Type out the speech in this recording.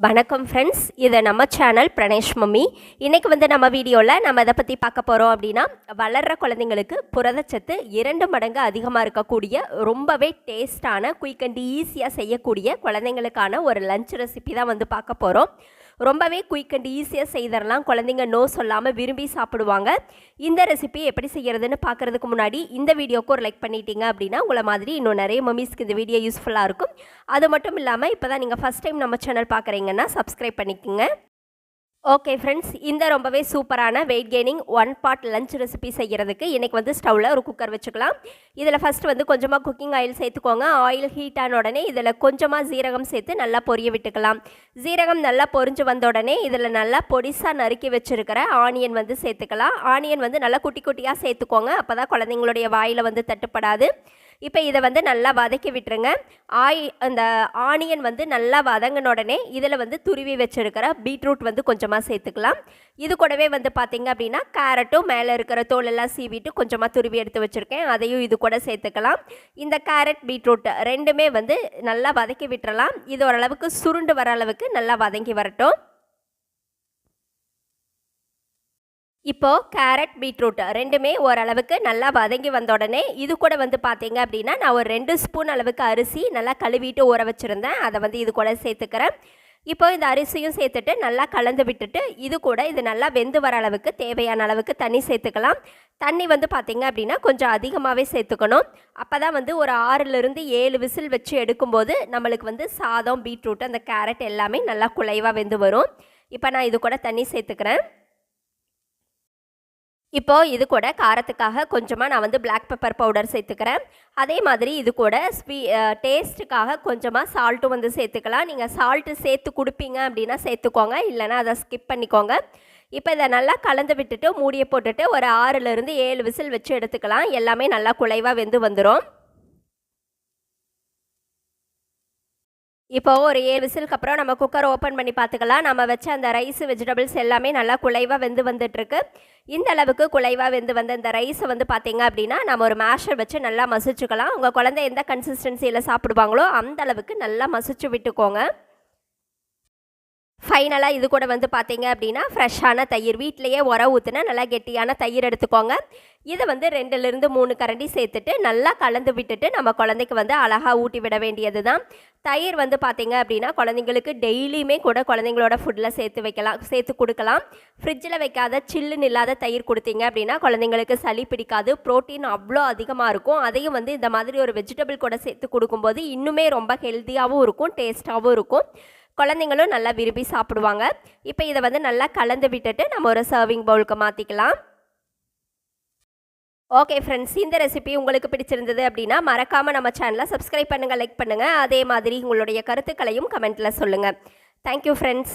வணக்கம் ஃப்ரெண்ட்ஸ் இது நம்ம சேனல் பிரணேஷ் மம்மி. இன்றைக்கி வந்து நம்ம வீடியோவில் நம்ம இதை பற்றி பார்க்க போகிறோம் அப்படின்னா வளர்கிற குழந்தைங்களுக்கு புரதச்சத்து இரண்டு மடங்கு அதிகமாக இருக்கக்கூடிய ரொம்பவே டேஸ்டான குயிக் அண்ட் ஈஸியாக செய்யக்கூடிய குழந்தைங்களுக்கான ஒரு லஞ்ச் ரெசிபி தான் வந்து பார்க்க போகிறோம் ரொம்பவே குயிக் அண்ட் ஈஸியாக செய்தரலாம். குழந்தைங்க நோ சொல்லாமல் விரும்பி சாப்பிடுவாங்க. இந்த ரெசிபி எப்படி செய்கிறதுன்னு பார்க்குறதுக்கு முன்னாடி இந்த வீடியோக்கு ஒரு லைக் பண்ணிட்டீங்க அப்படின்னா உங்களை மாதிரி இன்னும் நிறைய மம்மிஸ்க்கு இந்த வீடியோ யூஸ்ஃபுல்லாக இருக்கும். அது மட்டும் இல்லாமல் இப்போ தான் நீங்கள் ஃபஸ்ட் டைம் நம்ம சேனல் பார்க்குறீங்கன்னா சப்ஸ்கிரைப் பண்ணிக்கோங்க. ஓகே ஃப்ரெண்ட்ஸ் இந்த ரொம்பவே சூப்பரான weight gaining one pot lunch recipe செய்கிறதுக்கு இன்றைக்கி வந்து ஸ்டவ்வில் ஒரு குக்கர் வச்சுக்கலாம். இதில் ஃபஸ்ட்டு வந்து கொஞ்சமாக குக்கிங் ஆயில் சேர்த்துக்கோங்க. ஆயில் ஹீட் ஆன உடனே இதில் கொஞ்சமாக ஜீரகம் சேர்த்து நல்லா பொரிய விட்டுக்கலாம். ஜீரகம் நல்லா பொரிஞ்சு வந்த உடனே இதில் நல்லா பொடிசாக நறுக்கி வச்சுருக்கிற ஆனியன் வந்து சேர்த்துக்கலாம். ஆனியன் வந்து நல்லா குட்டி குட்டியாக சேர்த்துக்கோங்க. அப்போ தான் குழந்தைங்களுடைய வாயில் வந்து தட்டுப்படாது. இப்போ இதை வந்து நல்லா வதக்கி விட்டுருங்க. ஆய் அந்த ஆனியன் வந்து நல்லா வதங்கின உடனே இதில் வந்து துருவி வச்சுருக்கிற பீட்ரூட் வந்து கொஞ்சமாக சேர்த்துக்கலாம். இது கூடவே வந்து பார்த்திங்க அப்படின்னா கேரட்டும் மேலே இருக்கிற தோலெல்லாம் சீவிட்டு கொஞ்சமாக துருவி எடுத்து வச்சுருக்கேன். அதையும் இது கூட சேர்த்துக்கலாம். இந்த கேரட் பீட்ரூட் ரெண்டுமே வந்து நல்லா வதக்கி விட்டுறலாம். இது ஓரளவுக்கு சுருண்டு வர அளவுக்கு நல்லா வதங்கி வரட்டும். இப்போது கேரட் பீட்ரூட் ரெண்டுமே ஓரளவுக்கு நல்லா வதங்கி வந்த உடனே இது கூட வந்து பார்த்தீங்க அப்படின்னா நான் ஒரு ரெண்டு ஸ்பூன் அளவுக்கு அரிசி நல்லா கழுவிட்டு ஊற வச்சுருந்தேன். அதை வந்து இது கூட சேர்த்துக்கிறேன். இப்போ இந்த அரிசியும் சேர்த்துட்டு நல்லா கலந்து விட்டுட்டு இது கூட இது நல்லா வெந்து வர அளவுக்கு தேவையான அளவுக்கு தண்ணி சேர்த்துக்கலாம். தண்ணி வந்து பார்த்திங்க அப்படின்னா கொஞ்சம் அதிகமாகவே சேர்த்துக்கணும். அப்போ தான் வந்து ஒரு ஆறுலேருந்து ஏழு விசில் வச்சு எடுக்கும்போது நம்மளுக்கு வந்து சாதம் பீட்ரூட் அந்த கேரட் எல்லாமே நல்லா குலைவாக வெந்து வரும். இப்போ நான் இது கூட தண்ணி சேர்த்துக்கிறேன். இப்போது இது கூட காரத்துக்காக கொஞ்சமாக நான் வந்து பிளாக் பெப்பர் பவுடர் சேர்த்துக்கிறேன். அதே மாதிரி இது கூட ஸ்வீ டேஸ்ட்டுக்காக கொஞ்சமாக சால்ட்டும் வந்து சேர்த்துக்கலாம். நீங்கள் சால்ட்டு சேர்த்து கொடுப்பீங்க அப்படின்னா சேர்த்துக்கோங்க. இல்லைனா அதை ஸ்கிப் பண்ணிக்கோங்க. இப்போ இதை நல்லா கலந்து விட்டுட்டு மூடியை போட்டுட்டு ஒரு ஆறுலேருந்து ஏழு விசில் வச்சு எடுத்துக்கலாம். எல்லாமே நல்லா குலைவாக வெந்து வந்துடும் இப்போ ஒரு ஏழு விசிலுக்கு அப்புறம் நம்ம குக்கர் ஓப்பன் பண்ணி பார்த்துக்கலாம். நம்ம வச்ச அந்த ரைஸ் வெஜிடபிள்ஸ் எல்லாமே நல்லா குலைவாக வெந்து வந்துட்டுருக்கு. இந்த அளவுக்கு குலைவாக வெந்து வந்த இந்த ரைஸை வந்து பார்த்தீங்க அப்படின்னா நம்ம ஒரு மேஷர் வச்சு நல்லா மசிச்சுக்கலாம். உங்கள் குழந்தை எந்த கன்சிஸ்டன்சியில் சாப்பிடுவாங்களோ அந்த அளவுக்கு நல்லா மசிச்சு விட்டுக்கோங்க. ஃபைனலாக இது கூட வந்து பார்த்தீங்க அப்படின்னா ஃப்ரெஷ்ஷான தயிர். வீட்டிலையே உர ஊற்றுனா நல்லா கெட்டியான தயிர் எடுத்துக்கோங்க. இதை வந்து ரெண்டுலேருந்து மூணு கரண்டி சேர்த்துட்டு நல்லா கலந்து விட்டுட்டு நம்ம குழந்தைக்கு வந்து அழகாக ஊட்டி விட வேண்டியது தான் தயிர் வந்து பார்த்தீங்க அப்படின்னா குழந்தைங்களுக்கு டெய்லியுமே கூட குழந்தைங்களோட ஃபுட்டில் சேர்த்து வைக்கலாம் சேர்த்து கொடுக்கலாம். ஃப்ரிட்ஜில் வைக்காத சில்லுன்னு இல்லாத தயிர் கொடுத்தீங்க அப்படின்னா குழந்தைங்களுக்கு சளி பிடிக்காது ப்ரோட்டீன் அவ்வளோ அதிகமாக இருக்கும். அதையும் வந்து இந்த மாதிரி ஒரு வெஜிடபிள் கூட சேர்த்து கொடுக்கும்போது இன்னுமே ரொம்ப ஹெல்த்தியாகவும் இருக்கும் டேஸ்ட்டாகவும் இருக்கும். குழந்தைங்களும் நல்லா விரும்பி சாப்பிடுவாங்க. இப்போ இதை வந்து நல்லா கலந்து விட்டுட்டு நம்ம ஒரு சர்விங் பவுலுக்கு மாற்றிக்கலாம் ஓகே ஃப்ரெண்ட்ஸ் இந்த ரெசிபி உங்களுக்கு பிடிச்சிருந்தது அப்படின்னா மறக்காமல் நம்ம சேனலை சப்ஸ்கிரைப் பண்ணுங்கள் லைக் பண்ணுங்கள் அதே மாதிரி உங்களுடைய கருத்துக்களையும் கமெண்ட்டில் சொல்லுங்கள் தேங்க்யூ ஃப்ரெண்ட்ஸ்